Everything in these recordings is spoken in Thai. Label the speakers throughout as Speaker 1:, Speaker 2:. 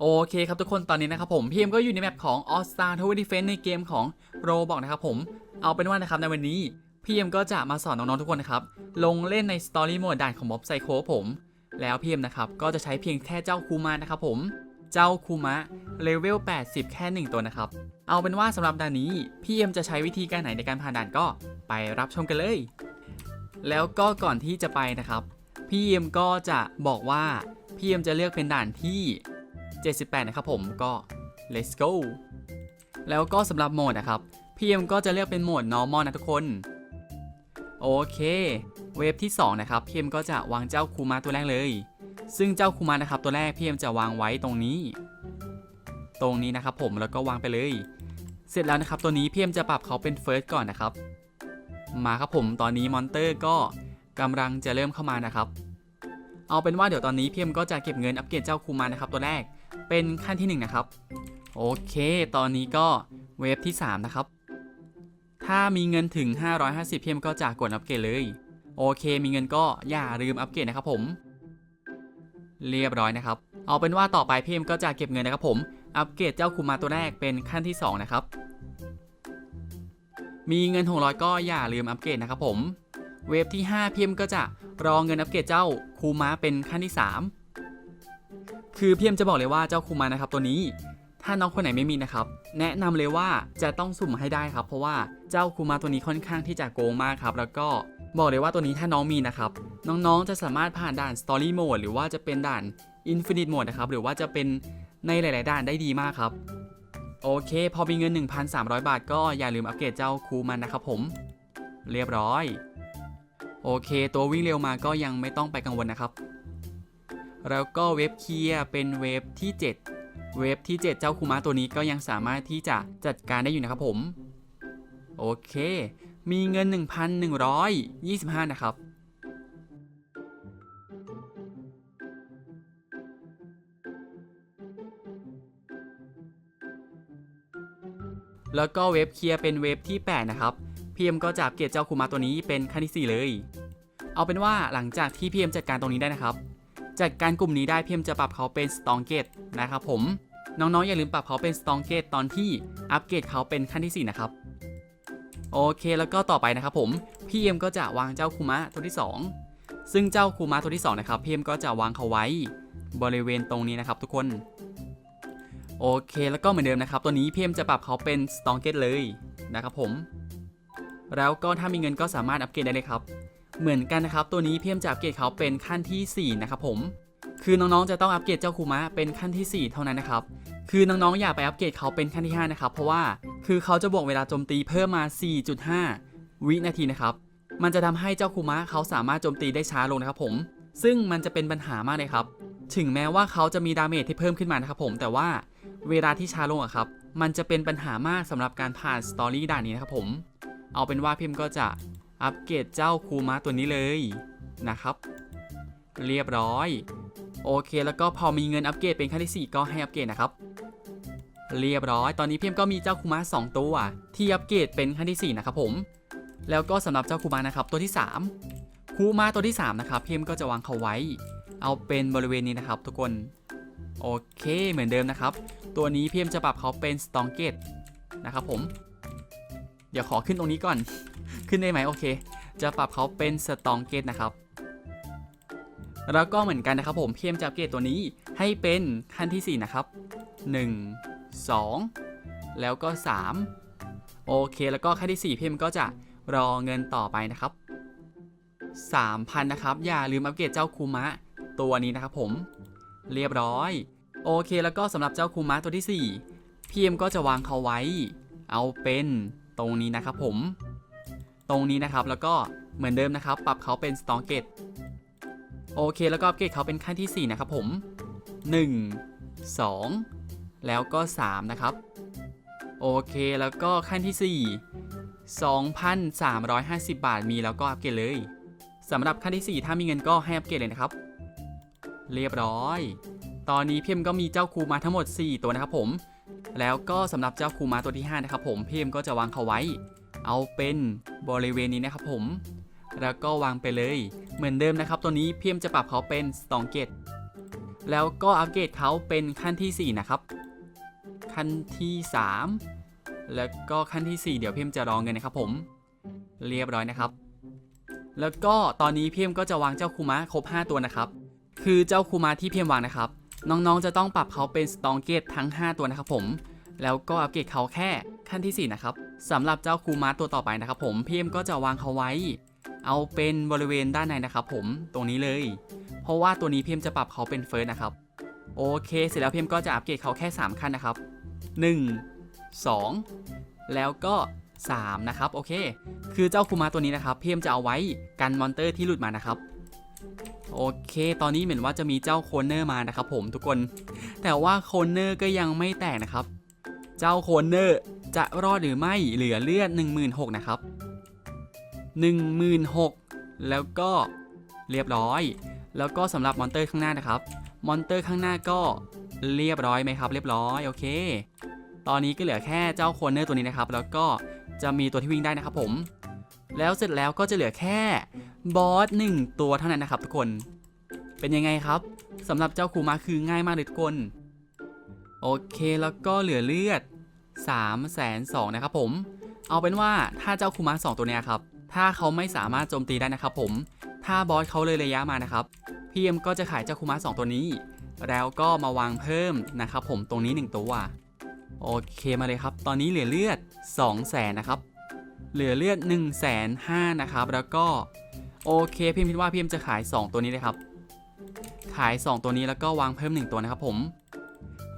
Speaker 1: โอเคครับทุกคนตอนนี้นะครับผมพี่เอ็มก็อยู่ในแมปของ All Star Tower Defense ในเกมของ Roblox นะครับผมเอาเป็นว่านะครับในวันนี้พี่เอ็มก็จะมาสอนน้องๆทุกคนนะครับลงเล่นใน Story Mode ด่านของ Mob Psycho ผม แล้วพี่เอ็มนะครับก็จะใช้เพียงแค่เจ้าคูมานะครับผมเจ้าคูมะเลเวล 80 แค่ 1 ตัวนะครับ เอาเป็นว่าสำหรับด่านนี้พี่เอ็มจะใช้วิธีการไหนในการผ่านด่านก็ไปรับชมกันเลย แล้วก็ก่อนที่จะไปนะครับพี่เอ็มก็จะบอกว่าพี่เอ็มจะเลือกเป็นด่านที่ 78 นะครับผมก็ let's go แล้วก็สำหรับโหมดนะครับพี่เอ็มก็จะเลือกเป็นโหมด normal นะทุกคน โอเค เวฟที่ 2 นะครับพี่เอ็มก็จะวางเจ้าคูมาตัวแรกเลย ซึ่งเจ้าคูมานะครับตัวแรกพี่เอ็มจะวางไว้ตรงนี้ ตรงนี้นะครับผมแล้วก็วางไปเลย เสร็จแล้วนะครับตัวนี้พี่เอ็มจะปรับเขาเป็น first ก่อนนะครับ มาครับผมตอนนี้มอนเตอร์ก็กำลังจะเริ่มเข้ามานะครับ เอาเป็นว่าเดี๋ยวตอนนี้พีเอ็มก็จะเก็บเงินอัปเกรดเจ้าคูมานะครับตัวแรก เป็นขั้นที่ 1 นะครับ โอเค ตอนนี้ก็เวฟที่ 3 นะครับ ถ้ามีเงินถึง 550 เพียมก็จะกดอัปเกรดเลย โอเค มีเงินก็อย่าลืมอัปเกรดนะครับผม เรียบร้อยนะครับ เอาเป็นว่าต่อไปเพี่เอ็มก็จะเก็บเงินนะครับผม อัปเกรดเจ้าคูมาตัวแรกเป็นขั้นที่ 2 นะครับ มีเงิน 600 ก็อย่าลืมอัปเกรดนะครับผม เวฟที่5พี่เอ็มก็จะรอเงินอัปเกรดเจ้าคูมาเป็นขั้นที่ 3 คือพี่เอ็มจะบอกเลยว่าเจ้าคูมานะครับตัวนี้ ถ้าน้องคนไหนไม่มีนะครับ แนะนำเลยว่าจะต้องสุ่มให้ได้ครับ เพราะว่าเจ้าคูมาตัวนี้ค่อนข้างที่จะโกงมากครับ แล้วก็บอกเลยว่าตัวนี้ถ้าน้องมีนะครับ น้องๆจะสามารถผ่านด่าน Story Mode หรือว่าจะเป็นด่าน Infinite Mode นะครับ หรือว่าจะเป็นในหลาย ๆ ด่านได้ดีมากครับ โอเค พอมีเงิน 1,300 บาท ก็อย่าลืมอัปเกรดเจ้าคูมันนะครับผม เรียบร้อย โอเค ตัววิ่งเร็วมาก็ยังไม่ต้องไปกังวลนะครับ แล้วก็เว็บเคลียร์เป็นเว็บที่ 7 เว็บที่ 7 เจ้าคูมาตัวนี้ก็ยังสามารถที่จะจัดการได้อยู่นะครับผม โอเค มีเงิน 1,125 นะครับแล้วก็เว็บเคลียร์เป็นเว็บที่ 8 นะครับพีเอ็มก็จะอัปเกรดเจ้าคูมาตัวนี้เป็นขั้นที่ 4 เลย เอาเป็นว่าหลังจากที่พีเอ็มจัดการตรงนี้ได้นะครับ จัดการกลุ่มนี้ได้พีเอ็มจะปรับเขาเป็นสตองเกตนะครับผม น้องๆอย่าลืมปรับเขาเป็นสตองเกตตอนที่อัปเกรดเขาเป็นขั้นที่ 4 นะครับ โอเคแล้วก็ต่อไปนะครับผมพี่เอ็มก็จะวางเจ้าคูมะตัวที่ 2 ซึ่งเจ้าคูมะตัวที่ 2 นะครับพี่เอ็มก็จะวางเขาไว้บริเวณตรงนี้นะครับทุกคน โอเคแล้วก็เหมือนเดิมนะครับ ตัวนี้พี่เอ็มจะปรับเขาเป็นสตองเกตเลยนะครับผม แล้วก็ถ้ามีเงินก็สามารถอัปเกรดได้เลยครับ เหมือนกันนะครับ ตัวนี้พี่เอ็มจะอัปเกรดเขาเป็นขั้นที่ 4 นะครับผมคือน้องๆจะต้องอัปเกรดเจ้าคูมะเป็นขั้นที่ 4 เท่านั้นนะครับ คือน้องๆอย่าไปอัปเกรดเขาเป็นขั้นที่ 5 นะครับ เพราะว่าคือเขาจะบวกเวลาโจมตีเพิ่มมา 4.5 วินาทีนะครับ มันจะทำให้เจ้าคูมะเขาสามารถโจมตีได้ช้าลงนะครับผม ซึ่งมันจะเป็นปัญหามากเลยครับ ถึงแม้ว่าเขาจะมีดาเมจที่เพิ่มขึ้นมานะครับผม แต่ว่าเวลาที่ช้าลงอะครับ มันจะเป็นปัญหามากสำหรับการผ่านสตอรี่ด่านนี้นะครับผม เอาเป็นว่าพิมพ์ก็จะ อัปเกรดเจ้าคูมะตัวนี้เลยนะครับ เรียบร้อย โอเคแล้วก็พอมีเงินอัปเกรดเป็นขั้นที่ 4 ก็ให้อัปเกรดนะครับ เรียบร้อย ตอนนี้เพียมก็มีเจ้าคูมะ2ตัว ที่อัปเกรดเป็นขั้นที่ 4 นะครับผม แล้วก็สำหรับเจ้าคูมะนะครับตัวที่ 3 คูมะตัวที่ 3 นะครับ เพียมก็จะวางเขาไว้ เอาเป็นบริเวณนี้นะครับ ทุกคนโอเคเหมือนเดิมนะครับ ตัวนี้เพียมจะปรับเขาเป็นสตองเกตนะครับผม เดี๋ยวขอขึ้นตรงนี้ก่อน ขึ้นได้ไหมโอเค จะปรับเขาเป็นสตองเกตนะครับ แล้วก็เหมือนกันนะครับผมเพียมจะอัปเกรดตัวนี้ให้เป็นขั้นที่ 4 นะครับ 1 2 แล้วก็ 3 โอเค แล้วก็ขั้นที่ 4 เพียมก็จะรอเงินต่อไปนะครับ 3,000 นะครับ อย่าลืมอัปเกรดเจ้าคูมะตัวนี้นะครับผม เรียบร้อย โอเคแล้วก็สำหรับเจ้าคูมะตัวที่4พีเอ็มก็จะวางเขาไว้ เอาเป็นตรงนี้นะครับผม ตรงนี้นะครับ แล้วก็เหมือนเดิมนะครับ ปรับเขาเป็นสตองเกตโอเค แล้วก็อัปเกรดเขาเป็นขั้นที่ 4 นะครับผม 1 2 แล้วก็ 3 นะครับ โอเค แล้วก็ขั้นที่ 4 2,350 บาทมีแล้วก็อัปเกรดเลยสำหรับขั้นที่ 4 ถ้ามีเงินก็ให้อัปเกรดเลยนะครับ เรียบร้อย ตอนนี้เพียมก็มีเจ้าคูมาทั้งหมด 4 ตัวนะครับผม แล้วก็สำหรับเจ้าคูมาตัวที่ 5 นะครับผมเพียมก็จะวางเขาไว้ เอาเป็นบริเวณนี้นะครับผม แล้วก็วางไปเลย เหมือนเดิมนะครับ ตัวนี้เพียมจะปรับเขาเป็นสตองเกตแล้วก็อัปเกรดเขาเป็นขั้นที่ 4 นะครับ ขั้นที่ 3 แล้วก็ขั้นที่ 4 เดี๋ยวเพี่เอ็มจะรองเงินนะครับผม เรียบร้อยนะครับ แล้วก็ตอนนี้เพี่เอ็มก็จะวางเจ้าคูมะครบ 5 ตัวนะครับ คือเจ้าคูมะที่เพี่เอ็มวางนะครับ น้องๆจะต้องปรับเขาเป็นสตองเกตทั้ง 5 ตัวนะครับผม แล้วก็อัปเกรดเขาแค่ขั้นที่ 4 นะครับ สำหรับเจ้าคูมะตัวต่อไปนะครับผมพี่เอ็มก็จะวางเขาไว้ เอาเป็นบริเวณด้านในนะครับผมตรงนี้เลย เพราะว่าตัวนี้พี่เอ็มจะปรับเขาเป็นเฟิร์สนะครับโอเค เสร็จแล้วพี่เอ็มก็จะอัปเกรดเขาแค่ 3 ขั้นนะครับ 1 2 แล้วก็ 3 นะครับ โอเค คือเจ้าคูมาตัวนี้นะครับพี่เอ็มจะเอาไว้กันมอนเตอร์ที่หลุดมานะครับโอเค ตอนนี้เหมือนว่าจะมีเจ้าโคนเนอร์มานะครับผมทุกคน แต่ว่าโคนเนอร์ก็ยังไม่แตกนะครับ เจ้าโคนเนอร์จะรอดหรือไม่เหลือเลือด 16,000นะครับ 16,000 แล้วก็เรียบร้อย แล้วก็สำหรับมอนเตอร์ข้างหน้านะครับ มอนเตอร์ข้างหน้าก็เรียบร้อยไหมครับ เรียบร้อยโอเค ตอนนี้ก็เหลือแค่เจ้าโคนเนอร์ตัวนี้นะครับ แล้วก็จะมีตัวที่วิ่งได้นะครับผม แล้วเสร็จแล้วก็จะเหลือแค่บอสหนึ่งตัวเท่านั้นนะครับทุกคน เป็นยังไงครับสำหรับเจ้าคูมาคือง่ายมากเลยทุกคน โอเคแล้วก็เหลือเลือด3 2 0 0 0นะครับผม เอาเป็นว่าถ้าเจ้าคูมาสองตัวเนี้ยครับ ถ้าเขาไม่สามารถโจมตีได้นะครับผม ถ้าบอสเขาเลยระยะมานะครับ พี่เอ็มก็จะขายเจ้าคูมา2ตัวนี้ แล้วก็มาวางเพิ่มนะครับผมตรงนี้ 1 ตัว โอเคมาเลยครับ ตอนนี้เหลือเลือด 2 0 0แสนนะครับ เหลือเลือด 1 5 0 0 0นะครับ แล้วก็โอเคพี่เอ็มคิดว่าพี่เอ็มจะขาย 2 ตัวนี้เลยครับ ขาย 2 ตัวนี้แล้วก็วางเพิ่ม 1 ตัวนะครับผม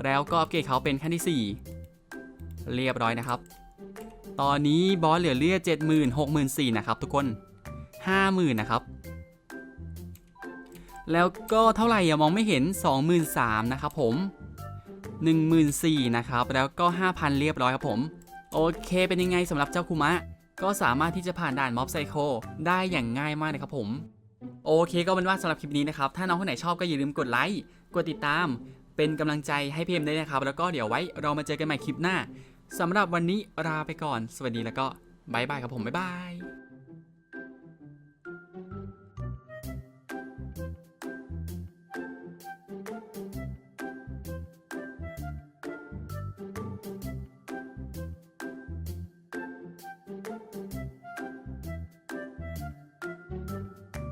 Speaker 1: แล้วก็อัปเกรดเขาเป็นขั้นที่ 4 เรียบร้อยนะครับ ตอนนี้บอสเหลือเลือด70,000 64,000นะครับทุกคน 50,000นะครับ แล้วก็เท่าไหร่อะมองไม่เห็น 23,000นะครับผม 14,000นะครับ แล้วก็ 5,000 เรียบร้อยครับผม โอเค เป็นยังไงสำหรับเจ้าคุมะ ก็สามารถที่จะผ่านด่านม็อบไซโคได้อย่างง่ายมากนะครับผมโอเคก็เป็นว่าสำหรับคลิปนี้นะครับ ถ้าน้องคนไหนชอบก็อย่าลืมกดไลค์ กดติดตาม เป็นกำลังใจให้พี่เอ็มด้วยนะครับ แล้วก็เดี๋ยวไว้เรามาเจอกันใหม่คลิปหน้าสำหรับวันนี้ลาไปก่อน สวัสดีแล้วก็บายบายครับผมบ๊ายบาย